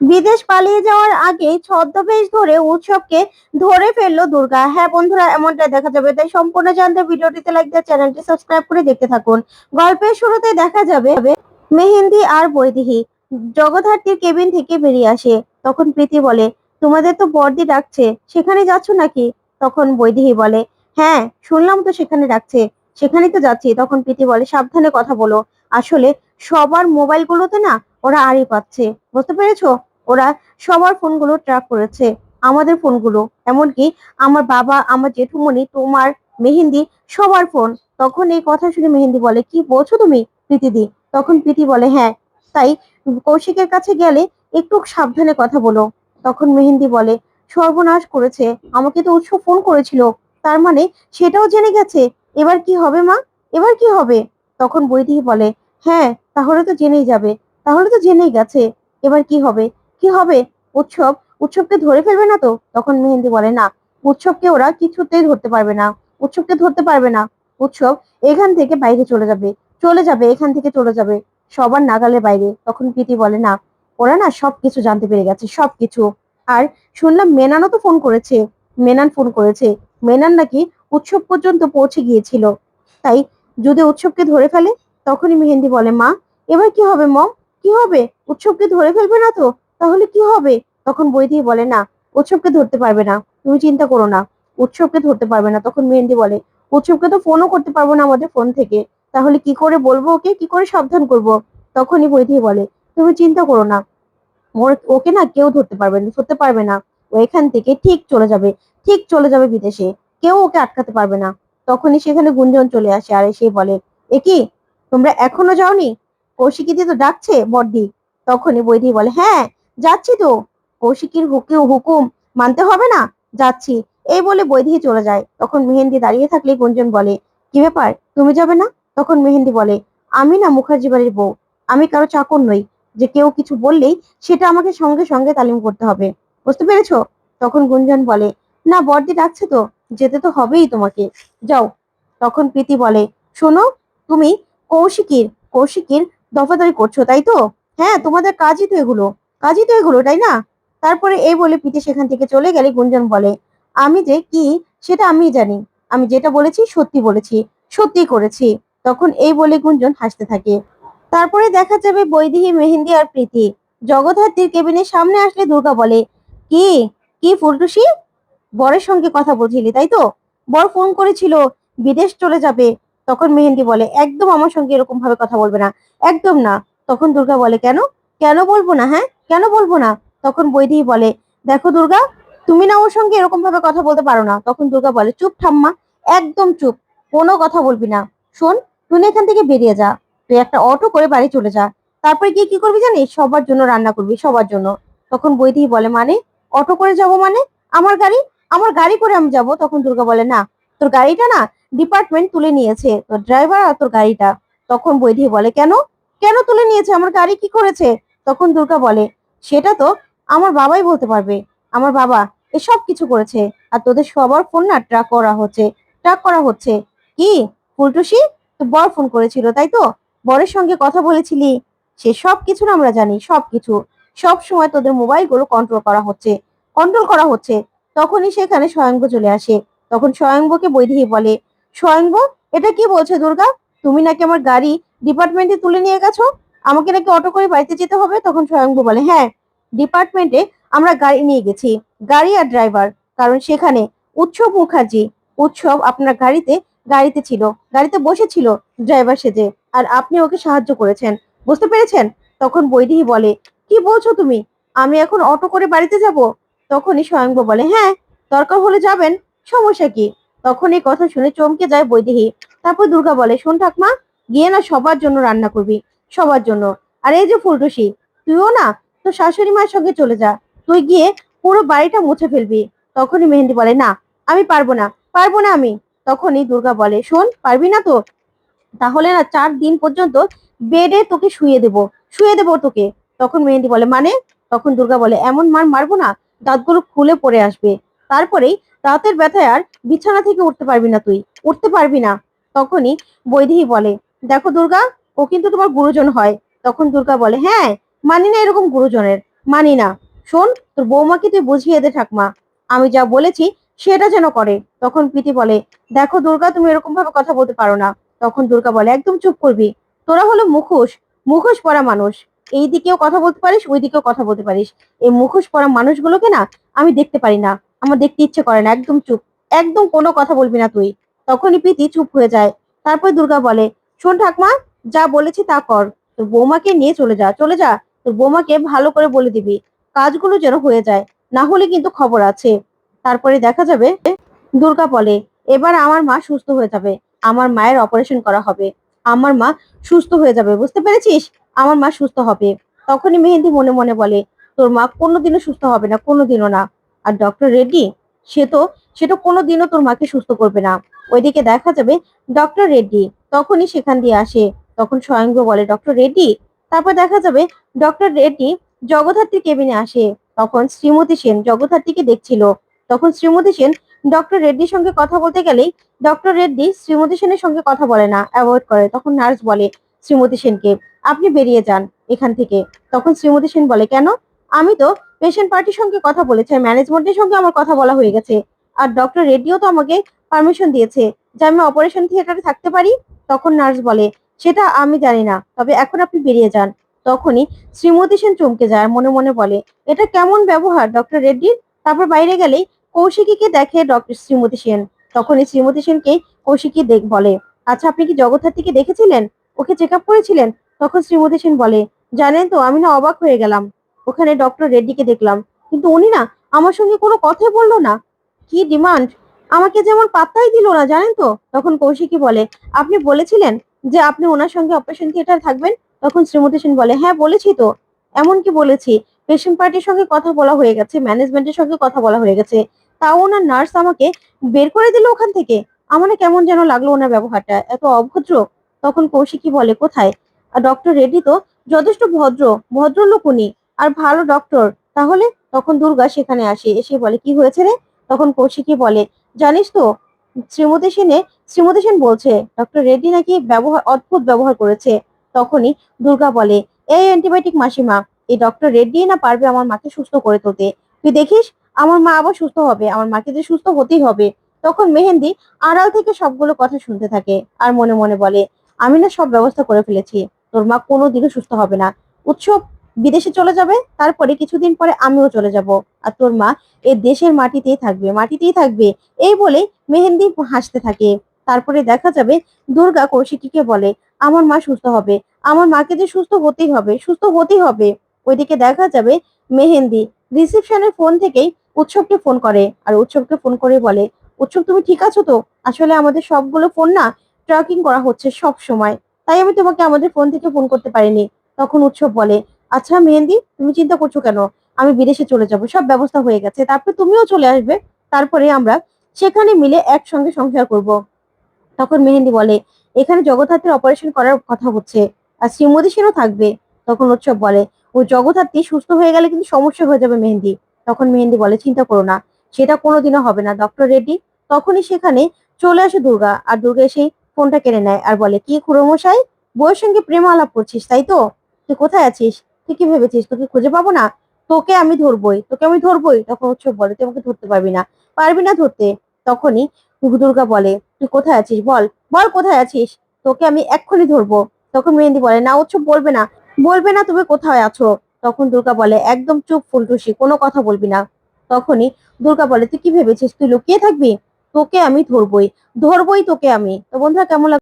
বিদেশ পালিয়ে যাওয়ার আগে ছদ্মবেশ ধরে উৎসবকে ধরে ফেলল দুর্গা। হ্যাঁ বন্ধুরা এমনটা দেখা যাবে। তাই সম্পূর্ণ জানতে ভিডিওটিতে লাইক দিয়ে চ্যানেলটি সাবস্ক্রাইব করে দেখতে থাকুন। গল্পের শুরুতে দেখা যাবে মেহেন্দি আর বৈদেহী। জগদ্ধাত্রীর কেবিন থেকে বেরিয়ে আসে। তখন প্রীতি বলে, তোমাদের তো বর্দি ডাকছে, সেখানে যাচ্ছ নাকি? তখন বৈদেহী বলে হ্যাঁ শুনলাম তো সেখানে ডাকছে সেখানে তো যাচ্ছি। তখন প্রীতি বলে, সাবধানে কথা বলো। আসলে সবার মোবাইল গুলোতে না, ওরা আড়ি পাচ্ছে। বুঝতে পেরেছ? ওরা সবার ফোনগুলো ট্র্যাক করেছে, আমাদের ফোনগুলো। এমনকি আমার বাবা, আমার জেঠুমনি তোমার মেহেন্দি, সবার ফোন। তখন এই কথা শুনে মেহেন্দি বলে, কি বলছো তুমি, প্রীতিদি? তখন প্রীতি বলে হ্যাঁ। তাই কৌশিকের কাছে গেলে একটু সাবধানে কথা বলো। তখন মেহেন্দি বলে, সর্বনাশ করেছে, আমাকে তো উৎস ফোন করেছিল। তার মানে সেটাও জেনে গেছে। এবার কি হবে মা? এবার কি হবে? তখন বৈদেহী বলে হ্যাঁ তাহলে তো জেনেই যাবে। তাহলে তো জেনেই গেছে। এবার কি হবে? কি হবে? উৎসব, উৎসবকে ধরে ফেলবে না তো? তখন মেহেন্দি বলে, না, উৎসবকে ওরা কিছুতেই ধরতে পারবে না। উৎসবকে ধরতে পারবে না। উৎসব এখান থেকে বাইরে চলে যাবে। চলে যাবে, এখান থেকে চলে যাবে। সবার নাগালের বাইরে। তখন প্রীতি বলে, না, ওরা না সবকিছু জানতে পেরে গেছে, সবকিছু। আর শুনলাম মেনানও তো ফোন করেছে। মেনান ফোন করেছে। মেনান নাকি উৎসব পর্যন্ত পৌঁছে গিয়েছিল। তাই যদি উৎসবকে ধরে ফেলে, তখনই মেহেন্দি বলে, মা, এবার কি হবে মম? কি হবে? উৎসবকে ধরে ফেলবে না তো? তাহলে কি হবে? তখন বৈদেহী বলে, না, উৎসবকে ধরতে পারবে না। তুমি চিন্তা করো না, উৎসবকে ধরতে পারবে না। তখন মেহেন্দি বলে, উৎসবকে তো ফোনও করতে পারব না আমাদের ফোন থেকে। তাহলে কি করে বলব ওকে? কি করে সাবধান করব? তখনই বৈদেহী বলে, তুমি চিন্তা করো না। ওকে না কেউ ধরতে পারবে না, ধরতে পারবে না। ও এখান থেকে ঠিক চলে যাবে, ঠিক চলে যাবে বিদেশে। কেউ ওকে আটকাতে পারবে না। তখনই সেখানে গুঞ্জন চলে আসে আর এসে বলে, এ কি, তোমরা এখনও যাওনি? কৌশিকিদি তো ডাকছে বর্দি তখনই বৈদি বলে হ্যাঁ যাচ্ছি তো। কৌশিকীর হুকি হুকুম মানতে হবে না? যাচ্ছি। এই বলে বৈদি চলে যায়। তখন মেহেন্দি দাঁড়িয়ে থাকলে গুঞ্জন বলে, কি ব্যাপার? তুমি যাবে না? তখন মেহেন্দি বলে, আমি না মুখার্জি বাড়ির বউ। আমি কারও চাকর নই। যে কেউ কিছু বললেই সেটা আমাকে সঙ্গে সঙ্গে তালিম করতে হবে। বুঝতে পেরেছ? তখন গুঞ্জন বলে, না বর্দি ডাকছে তো। যেতে তো হবেই তোমাকে। যাও। তখন প্রীতি বলে, শোনো, তুমি কৌশিকীর কৌশিকীর দফাদারি করছ, তাই তো? হ্যাঁ তোমাদের কাজই তো এগুলো। কাজই তো এগুলো, তাই না? তারপরে এই বলে প্রীতি সেখান থেকে চলে গেলে গুঞ্জন বলে, আমি যে কি, সেটা আমি জানি। আমি যেটা বলেছি, সত্যি বলেছি, সত্যি করেছি। তখন এই বলে গুঞ্জন হাসতে থাকে। তারপরে দেখা যাবে বৈদেহী, মেহেন্দি আর প্রীতি। জগদ্ধাত্রীর কেবিনের সামনে আসলে দুর্গা বলে, কি কি ফুলটুসি? বরের সঙ্গে কথা বলছিলি, তাই তো? বর ফোন করেছিল, বিদেশ চলে যাবে। তখন মেহেন্দি বলে, একদম আমার সঙ্গে এরকম ভাবে কথা বলবে না, একদম না। তখন দুর্গা বলে, কেন? কেন বলব না হ্যাঁ? কেন বলব না? তখন বৈদেহী বলে, দেখো দুর্গা, তুমি না ওর সঙ্গে এরকম ভাবে কথা বলতে পারো না। তখন দুর্গা বলে, চুপ ঠাম্মা, একদম চুপ, কোনো কথা বলবি না। শোন না এখান থেকে বেরিয়ে যা, তুই একটা অটো করে বাড়ি চলে যা। তারপরে গিয়ে কি করবি জানিস? সবার জন্য রান্না করবি, সবার জন্য। তখন বৈদেহী বলে মানে? অটো করে যাব মানে? আমার গাড়ি? আমার গাড়ি করে আমি যাব? তখন দুর্গা বলে, না, তোর গাড়িটা না ডিপার্টমেন্ট তুলে নিয়েছে, তোর ড্রাইভার আর তোর গাড়িটা। তখন বৈদেহী বলে, কেন? কেন তুলে নিয়েছে? আমার গাড়ি কি করেছে? তখন দুর্গা বলে সেটা তো আমার বাবাই বলতে পারবে। আমার বাবা এসব কিছু করেছে আর তোদের সবার ফোন না ট্র্যাক করা হচ্ছে ট্র্যাক করা হচ্ছে। কি? ফুলটুসি? তো বর ফোন করেছিল, তাই তো? বরের সঙ্গে কথা বলেছিলি। সে সব কিছু আমরা জানি, সব কিছু। সব সময় তোদের মোবাইলগুলো কন্ট্রোল করা হচ্ছে কন্ট্রোল করা হচ্ছে। তখনই সেখানে স্বয়ংব চলে আসে। তখন স্বয়ংবকে বৈদেহী বলে, স্বয়ংব, এটা কি বলছে দুর্গা? তুমি নাকি আমার গাড়ি ডিপার্টমেন্টে তুলে নিয়ে গেছো? আমাকে নাকি অটো করে বাড়িতে যেতে হবে, তখন স্বয়ংব বলে হ্যাঁ ডিপার্টমেন্টে আমরা গাড়ি নিয়ে গেছি, গাড়ি আর ড্রাইভার, কারণ সেখানে উৎসব মুখার্জি, উৎসব আপনার গাড়িতে গাড়িতে ছিল, গাড়িতে বসেছিল ড্রাইভার সেজে, আর আপনি ওকে সাহায্য করেছেন, বুঝতে পেরেছেন? তখন বৈদেহী বলে, কি বলছো তুমি? আমি এখন অটো করে বাড়িতে যাব? তখনই স্বয়ংব বলে হ্যাঁ দরকার হলে যাবেন, সমস্যা কি? তখন এই কথা শুনে চমকে যায় বৈদেহী। তারপর দুর্গা বলে, শোন ঠাকমা, গিয়ে না সবার জন্য রান্না করবি সবার জন্য। আর এই যে ফুলটুসি, তুইও না, তোর শাশুড়ি মায়ের সঙ্গে চলে যা। তুই গিয়ে পুরো বাড়িটা মুছে ফেলবি। তখনই মেহেন্দি বলে, না, আমি পারব না পারব না আমি। তখনই দুর্গা বলে, শোন, পারবি না তো? তাহলে না চার দিন পর্যন্ত বেডে তোকে শুয়ে দেবো শুয়ে দেবো তোকে। তখন মেহেন্দি বলে মানে? তখন দুর্গা বলে, এমন মার মারবো না, দাঁতগুলো খুলে পড়ে আসবে। তারপরেই দাঁতের ব্যথায় আর বিছানা থেকে উঠতে পারবি না তুই, উঠতে পারবি না। তখনই বৈদেহী বলে, দেখো দুর্গা ও কিন্তু তোমার গুরুজন হয়। তখন দুর্গা বলে হ্যাঁ মানি না এরকম গুরুজনের। মানি না। শোন, তোর বৌমাকে তুই বুঝিয়ে দে ঠাকমা। আমি যা বলেছি, সেটা যেন করে। তখন প্রীতি বলে, দেখো দুর্গা, তুমি এরকম ভাবে কথা বলতে পারো না। তখন দুর্গা বলে, একদম চুপ করবি। তোরা হলো মুখোশ। মুখোশ পরা মানুষ। এই দিকেও কথা বলতে পারিস, ওই দিকেও কথা বলতে পারিস। এই মুখোশ পরা মানুষগুলোকে না আমি দেখতে পারি না। আমার দেখতে ইচ্ছে করে না। একদম চুপ। একদম কোনো কথা বলবি না তুই। তখনই প্রীতি চুপ হয়ে যায়। তারপর দুর্গা বলে, শোন ঠাকমা যা বলেছি তা কর। তোর বৌমাকে নিয়ে চলে যা চলে যা। তোর বৌমাকে ভালো করে বলে দিবি। কাজগুলো যেন হয়ে যায়। না হলে কিন্তু খবর আছে। তারপরে দেখা যাবে দুর্গা বলে, এবার আমার মা সুস্থ হয়ে যাবে। আমার মায়ের অপারেশন করা হবে। আমার মা সুস্থ হয়ে যাবে। বুঝতে পেরেছিস? আমার মা সুস্থ হবে। তখনই মেহেন্দি মনে মনে বলে, তোর মা কোনোদিনও সুস্থ হবে না, কোনোদিনও না। আর ডক্টর রেড্ডি, সে তো সে তো কোনোদিনও তোর মাকে সুস্থ করবে না। ওইদিকে দেখা যাবে ডক্টর রেড্ডি তখনই সেখান দিয়ে আসে। তখন স্বয়ংভ বলে ডক্টর রেড্ডি। তারপর দেখা যাবে ডক্টর রেড্ডি জগদ্ধাত্রী কেবিনে আসে। তখন শ্রীমতী সেন জগদ্ধাত্রীকে দেখছিল। তখন শ্রীমতী সেন ডক্টর রেড্ডির সঙ্গে কথা বলতে গেলেই ডক্টর রেড্ডি শ্রীমতী সেনের সঙ্গে কথা বলে না, অ্যাভয়েড করে। তখন নার্স বলে, শ্রীমতী সেনকে আপনি বেরিয়ে যান এখান থেকে। তখন শ্রীমতী সেন বলে, কেন? আমি তো পেশেন্ট পার্টির সঙ্গে কথা বলেছি ম্যানেজমেন্টের সঙ্গে আমার কথা বলা হয়ে গেছে। আর ডক্টর রেড্ডিও তো আমাকে পারমিশন দিয়েছে যে আমি অপারেশন থিয়েটারে থাকতে পারি? তখন নার্স বলে সেটা আমি জানি না। তবে এখন আপনি বেরিয়ে যান। তখনই শ্রীমতী সেন চমকে যায় মনে মনে বলে, এটা কেমন ব্যবহার, ডক্টর রেড্ডির তারপর বাইরে গেলেই কৌশিকীকে দেখে ডক্টর শ্রীমতী সেন। তখনই শ্রীমতী সেনকে কৌশিকী দেখ, বলে আচ্ছা আপনি কি জগদ্ধাত্রীকে দেখেছিলেন? ওকে চেক আপ করেছিলেন? তখন শ্রীমতী সেন বলে, জানেন তো, আমি না অবাক হয়ে গেলাম। ওখানে ডক্টর রেড্ডিকে দেখলাম। কিন্তু উনি না আমার সঙ্গে কোনো কথাই বলল না। কি ডিমান্ড? আমাকে যেমন পাত্তাই দিল না, জানেন তো? তখন কৌশিকী বলে, আপনি বলেছিলেন যে আপনি ওনার সঙ্গে অপারেশন থিয়েটার থাকবেন, তখন শ্রীমতী সেন বলে হ্যাঁ বলেছি তো। এমন কি বলেছি পেশেন্ট পার্টির সঙ্গে কথা বলা হয়ে গেছে ম্যানেজমেন্টের সঙ্গে কথা বলা হয়ে গেছে। তাও ওনার নার্স আমাকে বের করে দিল ওখান থেকে। আমার কেমন যেন লাগল ওনার ব্যবহারটা। এত অভদ্র? তখন কৌশিকী বলে, কোথায়? আর ডক্টর রেড্ডি তো? যথেষ্ট ভদ্র, ভদ্রলোক উনি। আর ভালো ডক্টর তাহলে? তখন দুর্গা সেখানে আসে, এসে বলে, কি হয়েছে রে? তখন কৌশিকী বলে, জানিস তো, শ্রীমতী সেনে শ্রীমতী সেন বলছে ডক্টর রেড্ডি নাকি ব্যবহার, অদ্ভুত ব্যবহার করেছে। তখনই দুর্গা বলে, এই অ্যান্টিবায়োটিক মাসিমা, এই ডক্টর রেড্ডি না পারবে আমার মাকে সুস্থ করে তুলতে? তুই দেখিস, আমার মা আবার সুস্থ হবে, আমার মাকে যে সুস্থ হতেই হবে। তখন মেহেন্দি আড়াল থেকে সবগুলো কথা শুনতে থাকে আর মনে মনে বলে, আমি না সব ব্যবস্থা করে ফেলেছি, তোর মা কোনোদিনও সুস্থ হবে না। উৎসব বিদেশে চলে যাবে, তারপরে কিছুদিন পরে আমিও চলে যাব। আর তোর মা এই দেশের মাটিতেই থাকবে মাটিতেই থাকবে। এই বলে মেহেন্দি হাসতে থাকে। তারপরে দেখা যাবে দুর্গা কৌশিকীকে বলে, আমার মা সুস্থ হবে, আমার মাকে যে সুস্থ হতেই হবে, সুস্থ হতেই হবে। ওইদিকে দেখা যাবে মেহেন্দি রিসেপশনের ফোন থেকেই উৎসবকে ফোন করে আর উৎসবকে ফোন করে বলে, উৎসব তুমি ঠিক আছো তো? আসলে আমাদের সবগুলো ফোন না ট্র্যাকিং করা হচ্ছে সব সময়। তাই আমি তোমাকে আমাদের ফোন থেকে ফোন করতে পারিনি। তখন উৎসব বলে আচ্ছা মেহেন্দি, তুমি চিন্তা করছ কেন? আমি বিদেশে চলে যাব, সব ব্যবস্থা হয়ে গেছে, তারপরে তুমিও চলে আসবে। তারপরে আমরা সেখানে মিলে একসঙ্গে সংসার করব। তখন মেহেন্দি বলে, এখানে জগদ্ধাত্রীর অপারেশন করার কথা হচ্ছে, আর শ্রীমতী সেনও থাকবে। তখন উৎসব বলে, ও জগদ্ধাত্রী সুস্থ হয়ে গেলে কিন্তু সমস্যা হয়ে যাবে মেহেন্দি। তখন মেহেন্দি বলে, চিন্তা করো না, সেটা কোনোদিনও হবে না ডক্টর রেড্ডি তখনই সেখানে চলে আসে দুর্গা, আর দুর্গা এসে ফোনটা কেড়ে নেয় আর বলে, কি খুড়োমশাই, বউয়ের সঙ্গে প্রেম আলাপ করছিস, তাই তো? তুই কোথায় আছিস? তুই কি ভেবেছিস, তোকে খুঁজে পাবো না? তোকে আমি ধরবই, তোকে আমি ধরবই? তখন উৎসব বলে, তুই আমাকে ধরতে পারবি না। পারবি না ধরতে? তখনই দুর্গা বলে, তুই কোথায় আছিস বল? বল কোথায় আছিস? তোকে আমি এক্ষুনি ধরবো। তখন মেহেন্দি বলে, না ওসব বলবে না। বলবে না তুমি কোথায় আছো? তখন দুর্গা বলে, একদম চুপ ফুলটুসি, কোনো কথা বলবি না। তখনই দুর্গা বলে, তুই কি ভেবেছিস? তুই লুকিয়ে থাকবি? তোকে আমি ধরবই ধরবই তোকে আমি। তো বন্ধুরা, কেমন